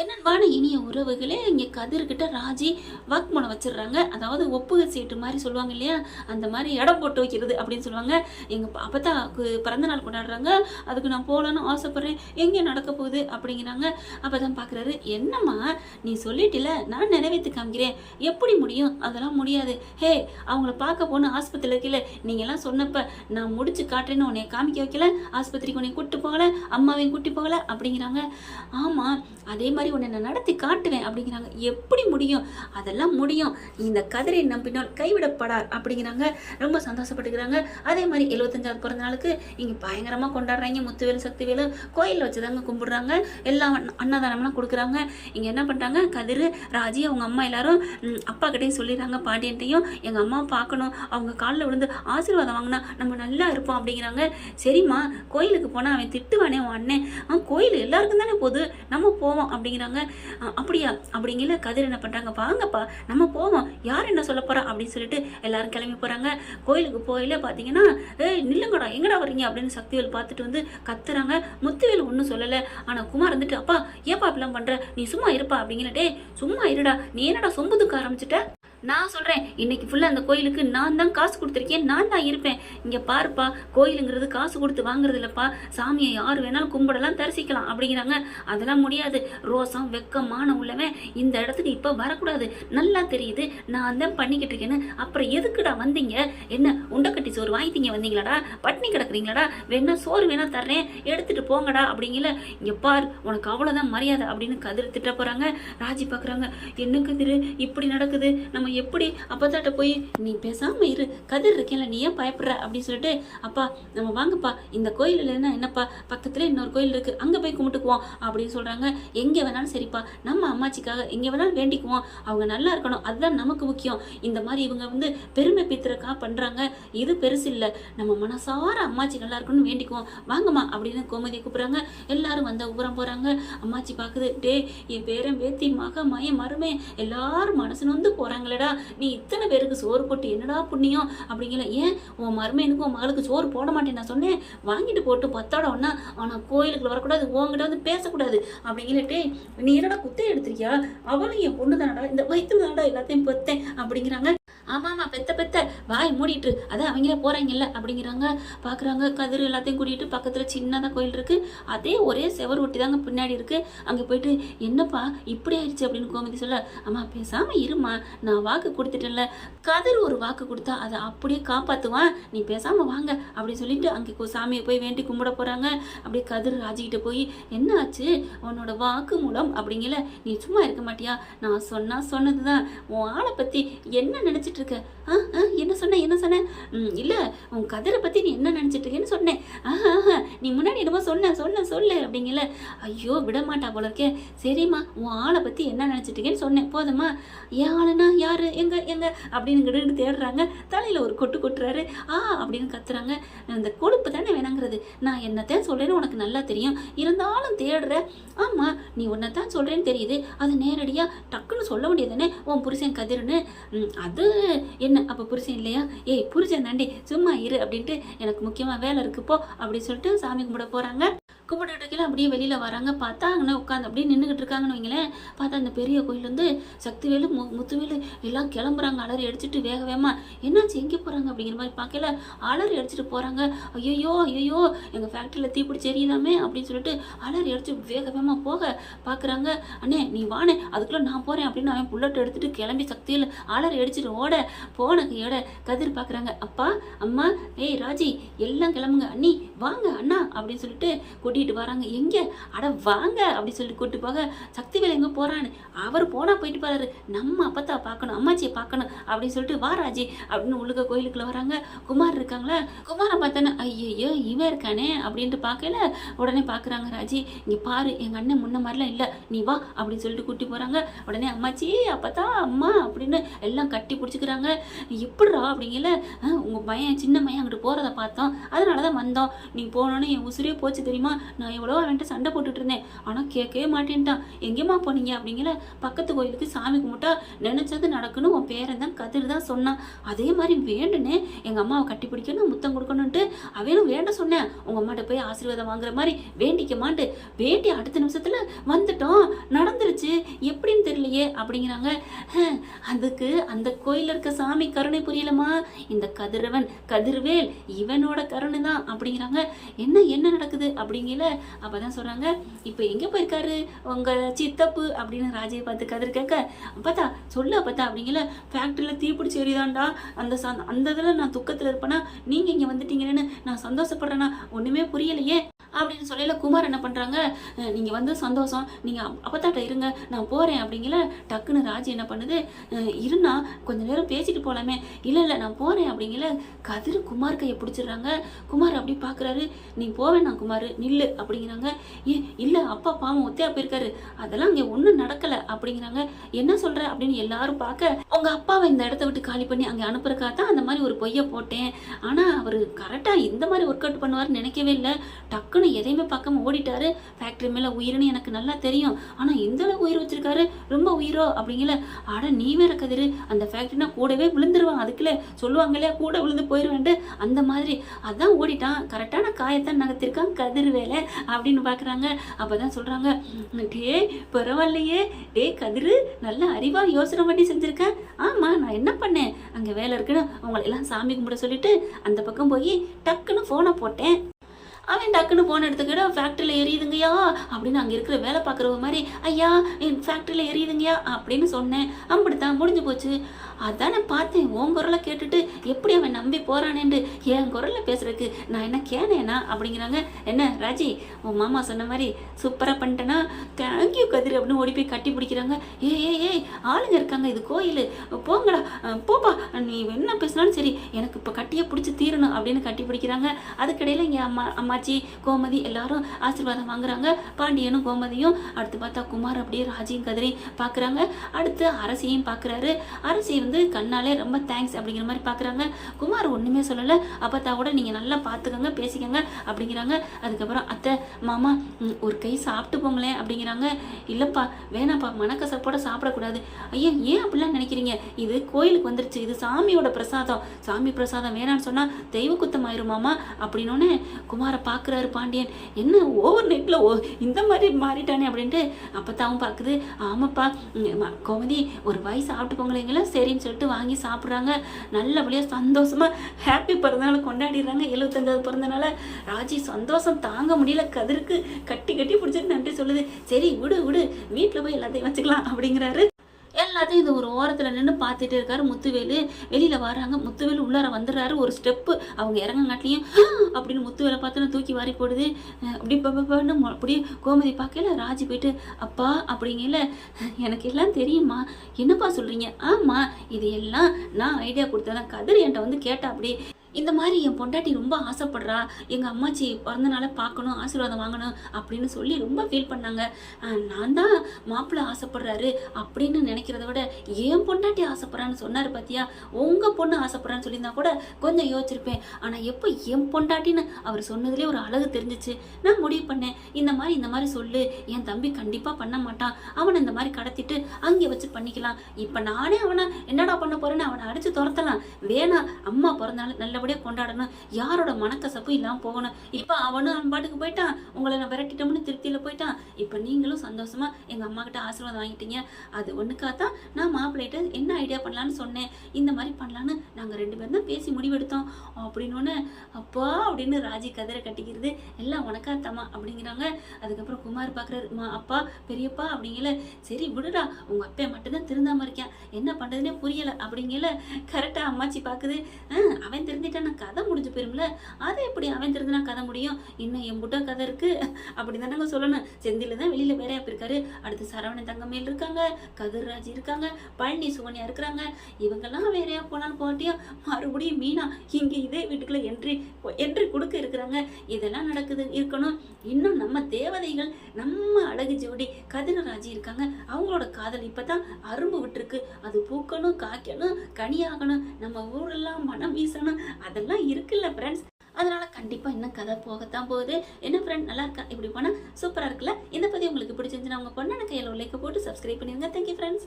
என்னன்பான இனிய உறவுகளே இங்கே கதிர்கிட்ட ராஜி வாக்குமூலம் வச்சிடுறாங்க. அதாவது ஒப்புகை சீட்டு மாதிரி சொல்லுவாங்க இல்லையா? அந்த மாதிரி இடம் போட்டு வைக்கிறது அப்படின்னு சொல்லுவாங்க. எங்கள் அப்பத்தா பிறந்த நாள் கொண்டாடுறாங்க. அதுக்கு நான் போகலான்னு ஆசைப்பட்றேன். எங்கே நடக்க போகுது அப்படிங்கிறாங்க. அப்போ தான் பார்க்குறாரு என்னம்மா நீ சொல்லிட்டில நான் நிறைவேற்றி காமிக்கிறேன். எப்படி முடியும்? அதெல்லாம் முடியாது. ஹே அவங்கள பார்க்க போன ஆஸ்பத்திரியில் இருக்கல நீங்கள்லாம் சொன்னப்ப நான் முடிச்சு காட்டுறேன்னு உன்னை காமிக்க வைக்கல. ஆஸ்பத்திரிக்கு உன்னை கூட்டு போகல. அம்மாவையும் கூட்டி போகல. அப்படிங்கிறாங்க. ஆமாம் அதே மாதிரி உன்னை நான் நடத்தி காட்டுவேன் அப்படிங்கிறாங்க. எப்படி முடியும்? அதெல்லாம் முடியும். இந்த கதிரை நம்பினால் கைவிடப்படார் அப்படிங்கிறாங்க. ரொம்ப சந்தோஷப்பட்டுக்கிறாங்க. அதே மாதிரி எழுபத்தஞ்சாவது பிறந்த நாளுக்கு இங்கே பயங்கரமாக கொண்டாடுறாங்க. முத்துவேலு சக்திவேலு. கோயிலில் வச்சு தாங்க கும்பிடுறாங்க. எல்லாம் அன்னதானம்லாம் கொடுக்குறாங்க. இங்கே என்ன பண்ணுறாங்க கதிர் ராஜி அவங்க அம்மா எல்லாரும் அப்பா கிட்டேயும் சொல்லிடுறாங்க. பாண்டியன்ட்டையும் எங்கள் அம்மா பார்க்கணும். அவங்க காலில் விழுந்து ஆசீர்வாதம் வாங்கினா நம்ம நல்லா இருப்போம் அப்படிங்கிறாங்க. சரிம்மா கோயிலுக்கு போனால் அவன் திட்டுவானே உன் அண்ணன். கோயில் எல்லாருக்கும் தானே போகுது. நம்ம போவோம் அப்படிங்கிறாங்க. அப்படியா? அப்படிங்கல கதிர் என்ன பண்ணுறாங்க வாங்கப்பா நம்ம போவோம். யார் என்ன சொல்ல போறா? அப்படின்னு சொல்லிட்டு எல்லாரும் கிளம்பி போகிறாங்க கோயிலுக்கு போயில பார்த்தீங்கன்னா ஏய் நில்லுங்கடா. எங்கடா வர்றீங்க? அப்படின்னு சக்திவேல் பார்த்துட்டு வந்து கத்துறாங்க. முத்துவேல் ஒன்றும் சொல்லலை. ஆனால் குமார் வந்துட்டு அப்பா ஏப்பா அப்படிலாம் பண்ணுற நீ சும்மா இருப்பா. அப்படிங்கிற டேய் சும்மா இருடா. நீ என்னடா சொம்புதுக்க ஆரம்பிச்சிட்ட? நான் சொல்கிறேன் இன்னைக்கு ஃபுல்லாக அந்த கோயிலுக்கு நான் தான் காசு கொடுத்துருக்கேன் நான் தான் இருப்பேன். இங்கே பாருப்பா கோயிலுங்கிறது காசு கொடுத்து வாங்குறது இல்லைப்பா. சாமியை யார் வேணாலும் கும்பிடலாம் தரிசிக்கலாம் அப்படிங்கிறாங்க. அதெல்லாம் முடியாது. ரோசம் வெக்கமான உள்ளவன் இந்த இடத்துக்கு இப்போ வரக்கூடாது. நல்லா தெரியுது நான் தான் பண்ணிக்கிட்டு இருக்கேன்னு. அப்புறம் எதுக்குடா வந்தீங்க? என்ன உண்டக்கட்டி சோறு வாங்கிட்டீங்க வந்தீங்களாடா? பட்னி கிடக்குறீங்களாடா? வேணா சோறு வேணா தர்றேன். எடுத்துட்டு போங்கடா அப்படிங்கல. இங்கே பார் உனக்கு அவ்வளோதான் மரியாதை அப்படின்னு கதிர் திட்ட போகிறாங்க ராஜி பார்க்குறாங்க என்ன கதிர் இப்படி நடக்குது? நம்ம எப்படி அப்பத்தாட்ட போய் நீ பேசாமல் இரு கதிர் இருக்கேன்ல நீ ஏன் பயப்படுற? அப்படின்னு சொல்லிட்டு அப்பா நம்ம வாங்கப்பா இந்த கோயில் இல்லைன்னா என்னப்பா பக்கத்தில் இன்னொரு கோயில் இருக்குது அங்கே போய் கும்பிட்டுக்குவோம் அப்படின்னு சொல்கிறாங்க எங்கே வேணாலும் சரிப்பா நம்ம அம்மாச்சிக்காக எங்கே வேணாலும் வேண்டிக்குவோம் அவங்க நல்லா இருக்கணும் அதுதான் நமக்கு முக்கியம். இந்த மாதிரி இவங்க வந்து பெருமை பித்திரக்கா பண்ணுறாங்க இது பெருசு இல்லை நம்ம மனசார அம்மாச்சி நல்லா இருக்கணும்னு வேண்டிக்குவோம் வாங்கம்மா அப்படின்னு கோமதி கூப்பிட்றாங்க. எல்லாரும் வந்த உபரம் போகிறாங்க அம்மாச்சி பார்க்குது டே என் பேரன் பேத்தி மக மய மருமே எல்லாரும் மனசு நொந்து போறாங்களேடா நீ இத்தனை பேருக்கு சோறு போட்டு என்னடா புண்ணியம் அப்படிங்கல ஏன் உன் மருமையனுக்கு உன் மகளுக்கு சோறு போட மாட்டேன் நான் சொன்னேன்? வாங்கிட்டு போட்டு பத்தோட ஒன்னா ஆனால் கோயிலுக்குள்ள வரக்கூடாது உங்ககிட்ட வந்து பேசக்கூடாது அப்படிங்கலட்டே நீ என்னடா குத்தை எடுத்திருக்கியா? அவளும் என் பொண்ணு தானடா இந்த வயிற்று தானடா எல்லாத்தையும் பத்தேன் அப்படிங்கிறாங்க. ஆமாம்மா பெத்த பெத்த. வாய் மூடிட்டு அதான் அவங்களே போகிறாங்கல்ல அப்படிங்கிறாங்க. பார்க்குறாங்க கதிர் எல்லாத்தையும் கூட்டிகிட்டு பக்கத்தில் சின்னதாக கோயில் இருக்குது அதே ஒரே செவர் ஒட்டி தாங்க பின்னாடி இருக்குது அங்கே போயிட்டு என்னப்பா இப்படி ஆயிடுச்சு? அப்படின்னு கோமதி சொல்ல அம்மா பேசாமல் இருமா நான் வாக்கு கொடுத்துட்டேன்ல. கதிர் ஒரு வாக்கு கொடுத்தா அதை அப்படியே காப்பாற்றுவான் நீ பேசாமல் வாங்க அப்படின்னு சொல்லிட்டு அங்கே சாமியை போய் வேண்டி கும்பிட போகிறாங்க அப்படியே கதிர் ராஜிக்கிட்ட போய் என்ன ஆச்சு? உன்னோட வாக்கு மூலம்? அப்படிங்கல நீ சும்மா இருக்க மாட்டியா? நான் சொன்னால் சொன்னது தான் உன் ஆளை பற்றி என்ன நினச்சி நினச்சிட்டு இருக்க ஆ ஆ, என்ன சொன்ன என்ன சொன்ன? ம், உன் கதிரை பற்றி நீ என்ன நினைச்சிட்டு இருக்கேன்னு சொன்னேன். ஆஹா ஆஹா, நீ முன்னாடி என்னமோ சொன்ன சொன்ன சொல்லு அப்படிங்கல ஐயோ விட மாட்டா போல இருக்கே சரிம்மா உன் ஆளை பற்றி என்ன நினைச்சிட்டு இருக்கேன்னு சொன்னேன். போதுமா என் ஆளுனா யார்? எங்க எங்க? அப்படின்னு கிட்டு தேடுறாங்க. தலையில் ஒரு கொட்டு கொட்டுறாரு. ஆ அப்படின்னு கத்துறாங்க. இந்த கொழுப்பு தானே வேணாங்கிறது. நான் என்னத்தான் சொல்கிறேன்னு உனக்கு நல்லா தெரியும். இருந்தாலும் தேடுற. ஆமா நீ உன்னை தான் சொல்கிறேன்னு தெரியுது. அது நேரடியாக டக்குன்னு சொல்ல முடியாதுன்னு உன் புருஷன் கதிர்னு. அது என்ன அப்போ புருஷன் இல்லையா? ஏய் புருஷன் தாண்டி சும்மா இரு அப்படின்ட்டு எனக்கு முக்கியமாக வேலை இருக்குப்போ அப்படின்னு சொல்லிட்டு சாமி கும்பிட போகிறாங்க கும்பிட்டுட்டு அப்படியே வெளியில வராங்க. பார்த்தா அங்கே உட்காந்து அப்படியே நின்றுக்கிட்டு இருக்காங்கன்னு வைங்களேன். பார்த்தா அந்த பெரிய கோயில் வந்து சக்திவேலு மு முத்துவேலு எல்லாம் கிளம்புறாங்க. அலறி அடிச்சுட்டு வேக வேகமாக என்னாச்சு? எங்கே போகிறாங்க அப்படிங்கிற மாதிரி பார்க்கல. அலறி அடிச்சுட்டு போகிறாங்க ஐயோ ஐயோ எங்கள் ஃபேக்ட்ரியில் தீப்பிடிச்சு எரியுதாமே? அப்படின்னு சொல்லிட்டு அலறி அடிச்சு வேக வேகமாக போக பார்க்குறாங்க. அண்ணே நீ வானே அதுக்குள்ளே நான் போகிறேன் அப்படின்னு அவன் புல்லட் எடுத்துட்டு கிளம்பி சக்தியில் அலறி அடிச்சுட்டு ஓட போன கையோட கதிர் பார்க்குறாங்க. அப்பா அம்மா ஏய் ராஜி எல்லாம் கிளம்புங்க. அண்ணி வாங்க அண்ணா அப்படின்னு சொல்லிட்டு கொடி கூட்டிகிட்டு வராங்க. எங்கே? அட வாங்க அப்படி சொல்லிட்டு கூட்டிட்டு போக. சக்திவேல் எங்கே போகிறான்னு அவர் போனால் போயிட்டு போறாரு நம்ம அப்பத்தா பார்க்கணும் அம்மாச்சியை பார்க்கணும் அப்படின்னு சொல்லிட்டு வா ராஜி அப்படின்னு உள்ளுக்க கோயிலுக்குள்ளே வராங்க. குமார் இருக்காங்களா? குமாரை பார்த்தோன்னே ஐயையோ இவன் இருக்கானே அப்படின்ட்டு பார்க்கல உடனே பார்க்குறாங்க ராஜி. இங்கே பாரு எங்கள் அண்ணன் முன்ன மாதிரிலாம் இல்லை. நீ வா அப்படின்னு சொல்லிட்டு கூட்டி போகிறாங்க உடனே அம்மாச்சி அப்பத்தா அம்மா அப்படின்னு எல்லாம் கட்டி பிடிச்சிக்கிறாங்க. எப்படிரா அப்படிங்கல "ஆ, பையன் சின்ன பையன் அங்கிட்டு போகிறத பார்த்தோம். அதனால தான் வந்தோம். நீ போனோன்னே என் உசுரே போச்சு தெரியுமா? நான் எவ்வளோ அவன்கிட்ட சண்டை போட்டுட்டு இருந்தேன் ஆனால் கேட்கவே மாட்டேன்ட்டான். எங்கேம்மா போனீங்க? அப்படிங்கிற பக்கத்து கோயிலுக்கு சாமி கும்பிட்டா நினைச்சது நடக்கணும் உன் பேரன் தான் கதிர் தான் சொன்னான். அதே மாதிரி வேண்டுனே எங்க அம்மாவை கட்டி பிடிக்கணும் முத்தம் கொடுக்கணும்ட்டு அவனும் வேண்ட சொன்னேன். உங்க அம்மாட்ட போய் ஆசீர்வாதம் வாங்குற மாதிரி வேண்டிக்க மாட்டு வேண்டி அடுத்த நிமிஷத்துல வந்துட்டோம். நடந்துருச்சு. தெரியலையே அப்படிங்கிறாங்க. அதுக்கு அந்த கோயில்ல இருக்க சாமி கருணை புரியலமா இந்த கதிரவன் கதிர்வேல் இவனோட கருணை தான் அப்படிங்கிறாங்க. என்ன என்ன நடக்குது? அப்படிங்கல அப்பதான் சொல்றாங்க. இப்போ எங்க போயிருக்காரு? உங்க சித்தப்பு அப்படின்னு ராஜையை பார்த்து கதிர் கேட்க அப்பத்தா சொல்லு அப்பத்தா அப்படிங்கல. ஃபேக்ட்ரியில் தீப்பிடிச்சு எரியுதாண்டா? அந்த அந்த இதில் நான் துக்கத்தில் இருப்பேனா? நீங்கள் இங்கே வந்துட்டீங்கன்னு நான் சந்தோஷப்படுறேன்னா ஒன்றுமே புரியலையே. அப்படின்னு சொல்லல குமார் என்ன பண்ணுறாங்க நீங்கள் வந்து சந்தோஷம் நீங்கள் அப்பத்தாட்ட இருங்க நான் போகிறேன் அப்படிங்கல டக்குன்னு ராஜி என்ன பண்ணுது? அஹ், கொஞ்சம் கொஞ்ச நேரம் பேசிட்டு போகலாமே இல்லை இல்லை நான் போகிறேன் அப்படிங்கல கதிர் குமார் கையை பிடிச்சிடுறாங்க. குமார் அப்படி பார்க்குறாரு நீ போவேண்ணா குமார் நில்லு அப்படிங்கிறாங்க. ஏன் இல்லை அப்பா பாவம் ஒத்தையா போயிருக்காரு. அதெல்லாம் இங்கே ஒன்றும் நடக்கலை அப்படிங்கிறாங்க. என்ன சொல்கிற அப்படின்னு எல்லாரும் பார்க்க உங்க அப்பாவை இந்த இடத்த விட்டு காலி பண்ணி அங்கே அனுப்புறக்காக தான் அந்த மாதிரி ஒரு பொய்யை போட்டேன். ஆனால் அவர் கரெக்டாக இந்த மாதிரி ஒர்க் அவுட் பண்ணுவார்னு நினைக்கவே இல்லை. டக்குன்னு எதையுமே பார்க்காம ஓடிட்டாரு. ஃபேக்ட்ரி மேலே உயிர்னு எனக்கு நல்லா தெரியும். ஆனால் எந்த அளவுக்கு உயிர் வச்சிருக்காரு? ரொம்ப உயிரோ? அப்படிங்கல. அட நீ வேற கதிரு. அந்த ஃபேக்ட்ரினா கூடவே விழுந்துருவான். அதுக்குள்ளே சொல்லுவாங்க இல்லையா? கூட விழுந்து போயிடுவேன்ட்டு அந்த மாதிரி. அதான் ஓடிட்டான். கரெக்டான காயத்தான் நகர்த்திருக்கான். கதிர் வேலை அப்படின்னு பார்க்குறாங்க அப்போ தான் சொல்கிறாங்க டே பரவாயில்லையே. டே கதிரு நல்ல அறிவாக யோசனை பண்ணி செஞ்சுருக்கேன் ஆமாம் நான் என்ன பண்ணேன்? அங்கே வேலை இருக்குன்னு அவங்கள எல்லாம் சாமி கும்பிட சொல்லிட்டு அந்த பக்கம் போய் டக்குன்னு ஃபோனை போட்டேன். அவன் டக்குன்னு போன எடுத்துக்கிட்ட ஃபேக்ட்ரியில் எரியுதுங்கய்யா? அப்படின்னு அங்கே இருக்கிற வேலை பார்க்குறவ மாதிரி ஐயா என் ஃபேக்ட்ரியில் எரியுதுங்கய்யா? அப்படின்னு சொன்னேன். அப்படித்தான் முடிஞ்சு போச்சு. அதான் பார்த்தேன். உன் குரலை கேட்டுட்டு எப்படி அவன் நம்பி போகிறானேன்ட்டு என் குரலில் பேசுறதுக்கு நான் என்ன கேனேனா? அப்படிங்கிறாங்க. என்ன ராஜி உன் மாமா சொன்ன மாதிரி சூப்பராக பண்ணிட்டேன்னா ஐயோ கதிர் அப்படின்னு ஓடி போய் கட்டி பிடிக்கிறாங்க. ஏ ஏ ஏய் ஆளுங்க இருக்காங்க இது கோயில். போங்கடா. போப்பா நீ என்ன பேசினாலும் சரி எனக்கு இப்போ கட்டியே பிடிச்சி தீரணும் அப்படின்னு கட்டி பிடிக்கிறாங்க. அதுக்கிடையில் இங்கே அம்மா அம்மாச்சி கோமதி எல்லாரும் ஆசீர்வாதம் வாங்குறாங்க. பாண்டியனும் கோமதியும் அடுத்து பார்த்தா குமார் அப்படியே ராஜியும் கதிரையும் பார்க்குறாங்க அடுத்து அரசியையும் பார்க்குறாரு அரசி வந்து கண்ணாலே ரொம்ப தேங்க்ஸ் அப்படிங்கிற மாதிரி பார்க்குறாங்க குமார் ஒன்றுமே சொல்லலை. அப்பத்தா கூட நீங்கள் நல்லா பார்த்துக்கோங்க பேசிக்கோங்க அப்படிங்கிறாங்க. அதுக்கப்புறம் அத்தை மாமா ஒரு கை சாப்பிட்டு போங்களேன் அப்படிங்கிறாங்க. இல்லைப்பா வேணாப்பா மனக்கசப்போட சாப்பிடக்கூடாது. ஐயா ஏன் அப்படிலாம் நினைக்கிறீங்க? இது கோயிலுக்கு வந்துருச்சு இது சாமியோட பிரசாதம். சாமி பிரசாதம் வேணான்னு சொன்னால் தெய்வ குத்தம் ஆயிருமாமா அப்படின்னோடனே குமாரை பார்க்குறாரு பாண்டியன். என்ன ஓவர் நெட்டில் ஓ இந்த மாதிரி மாறிட்டானே அப்படின்ட்டு அப்பத்தாவும் பார்க்குது ஆமாப்பா கோமதி ஒரு வயசு சாப்பிட்டு போங்களேங்களா சரின்னு சொல்லிட்டு வாங்கி சாப்பிட்றாங்க. நல்லபடியாக சந்தோஷமாக ஹாப்பி பிறந்தநாள் கொண்டாடிடுறாங்க. எழுபத்தஞ்சாவது பிறந்தனால ராஜி சந்தோஷம் தாங்க முடியல. கதிருக்கு கட்டி கட்டி பிடிச்சிட்டு நன்றி சொல்லுது. சரி விடு விடு வீட்டில் போய் எல்லாத்தையும் வச்சுக்கலாம் அப்படிங்கிறாரு. எல்லாத்தையும் இது ஒரு ஓரத்தில் நின்று பார்த்துட்டு இருக்காரு முத்துவேலு. வெளியில் வராங்க முத்துவேலு உள்ளார வந்துடுறாரு ஒரு ஸ்டெப்பு அவங்க இறங்கங்காட்டிலையும் அப்படின்னு முத்துவேலை பார்த்து தூக்கி வாரி போடுது. அப்படி பப்பன்னு அப்படியே கோமதி பார்க்கல ராஜி போயிட்டு அப்பா அப்படிங்கல எனக்கு எல்லாம் தெரியுமா என்னப்பா சொல்கிறீங்க ஆமாம் இது எல்லாம் நான் ஐடியா கொடுத்தேன். கதிர் என்கிட்ட வந்து கேட்டா அப்படி இந்த மாதிரி என் பொண்டாட்டி ரொம்ப ஆசைப்படுறா. எங்கள் அம்மாச்சி பிறந்தனால பார்க்கணும் ஆசீர்வாதம் வாங்கணும் அப்படின்னு சொல்லி ரொம்ப ஃபீல் பண்ணாங்க. நான் தான் மாப்பிள்ளை ஆசைப்படுறாரு அப்படின்னு நினைக்கிறத விட என் பொண்டாட்டி ஆசைப்படுறான்னு சொன்னார் பார்த்தியா உங்கள் பொண்ணு ஆசைப்படுறான்னு சொல்லியிருந்தா கூட கொஞ்சம் யோசிச்சிருப்பேன். ஆனால் எப்போ என் பொண்டாட்டின்னு அவர் சொன்னதுலேயே ஒரு அழகு தெரிஞ்சிச்சு. நான் முடிவு பண்ணேன். இந்த மாதிரி இந்த மாதிரி சொல்லு. என் தம்பி கண்டிப்பாக பண்ண மாட்டான். அவனை இந்த மாதிரி கடத்திட்டு அங்கே வச்சு பண்ணிக்கலாம். இப்போ நானே அவனை என்னடா பண்ண போறேன்னு அவனை அடிச்சு துரத்தலாம். வேணாம் அம்மா பிறந்தாலும் நல்ல நல்லபடியாக கொண்டாடணும். யாரோட மனக்கசப்பு இல்லாமல் போகணும். இப்போ அவனும் அவன் பாட்டுக்கு போயிட்டான். உங்களை நான் விரட்டிட்டோம்னு திருப்தியில் போயிட்டான். இப்போ நீங்களும் சந்தோஷமாக எங்கள் அம்மா கிட்ட ஆசீர்வாதம் வாங்கிட்டீங்க. அது ஒன்றுக்காக தான் நான் மாப்பிள்ளைகிட்ட என்ன ஐடியா பண்ணலான்னு சொன்னேன். இந்த மாதிரி பண்ணலான்னு நாங்கள் ரெண்டு பேரும் தான் பேசி முடிவெடுத்தோம். அப்படின்னு அப்பா அப்படின்னு ராஜி கதிரை கட்டிக்கிறது எல்லாம் உனக்காத்தம்மா அப்படிங்கிறாங்க. அதுக்கப்புறம் குமார் பார்க்குறாரு மா அப்பா பெரியப்பா அப்படிங்கல. சரி விடுடா. உங்கள் அப்பா மட்டும்தான் திருந்தாமல் இருக்கேன். என்ன பண்ணுறதுனே புரியலை அப்படிங்கல. கரெக்டாக அம்மாச்சி பார்க்குது "ஆ, அவன் திருந்தி நான் கதை முடிஞ்சு போயிரும்ல அதை எப்படி அவன் திருந்தினா கதை முடியும்? இன்னும் எம்புட்டா கதை இருக்கு. அப்படி தானங்க சொல்லணும். செந்தில தான் வெளியில் வேறையா போயிருக்காரு. அடுத்து சரவணன் தங்கமேல் இருக்காங்க கதிர்ராஜ் இருக்காங்க பழனி சுகன்யா இருக்கிறாங்க. இவங்கெல்லாம் வேறையா போனாலும் போட்டியா மறுபடியும் மீனா இங்கே இதே வீட்டுக்குள்ள என்ட்ரி என்ட்ரி கொடுக்க இருக்கிறாங்க. இதெல்லாம் நடக்குது இருக்கணும். இன்னும் நம்ம தேவதைகள் நம்ம அழகு ஜோடி கதிரராஜி இருக்காங்க. அவங்களோட காதல் இப்பதான் அரும்பு விட்டுருக்கு. அது பூக்கணும் காய்க்கணும் கனியாகணும். நம்ம ஊரெல்லாம் மனம் வீசணும். அதெல்லாம் இருக்குல்ல ஃப்ரெண்ட்ஸ் அதனால கண்டிப்பாக இன்னும் கதை போகத்தான் போகுது. என்ன ஃப்ரெண்ட் நல்லா இருக்கா? இப்படி போனால் சூப்பராக இருக்குல்ல? இந்த பதிவு உங்களுக்கு பிடிச்சிருந்துச்சுன்னா அவங்க பொண்ணான கையில லைக்க போட்டு சப்ஸ்கிரைப் பண்ணிடுங்க. Thank you friends